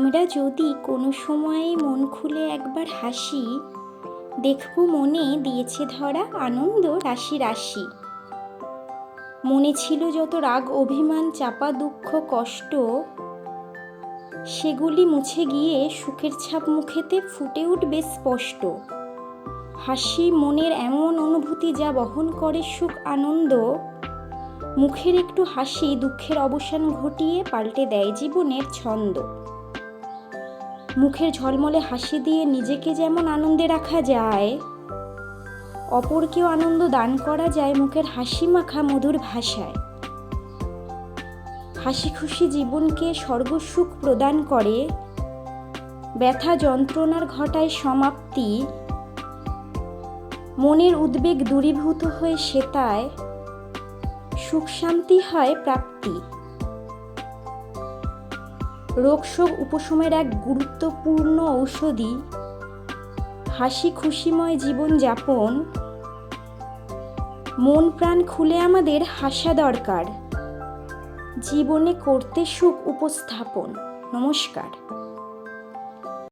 আমরা যদি কোনো সময়ে মন খুলে একবার হাসি, দেখব মনে দিয়েছে ধরা আনন্দ রাশি রাশি। মনে ছিল যত রাগ, অভিমান, চাপা দুঃখ, কষ্ট, সেগুলি মুছে গিয়ে সুখের ছাপ মুখেতে ফুটে উঠবে স্পষ্ট। হাসি মনের এমন অনুভূতি যা বহন করে সুখ, আনন্দ। মুখের একটু হাসি দুঃখের অবসান ঘটিয়ে পাল্টে দেয় জীবনের ছন্দ। মুখের ঝলমলে হাসি দিয়ে নিজেকে যেমন আনন্দে রাখা যায়, অপরকেও আনন্দ দান করা যায় মুখের হাসি মাখা মধুর ভাষায়। হাসি খুশি জীবনকে স্বর্গসুখ প্রদান করে, ব্যথা যন্ত্রণার ঘটায় সমাপ্তি, মনের উদ্বেগ দূরীভূত হয়ে সেতায়, সুখ শান্তি হয় প্রাপ্তি। রোগ শোক উপশমের এক গুরুত্বপূর্ণ ঔষধি হাসি খুশিময় জীবন যাপন। মন প্রাণ খুলে আমাদের হাসা দরকার। জীবনে করতে সুখ উপস্থাপন। নমস্কার।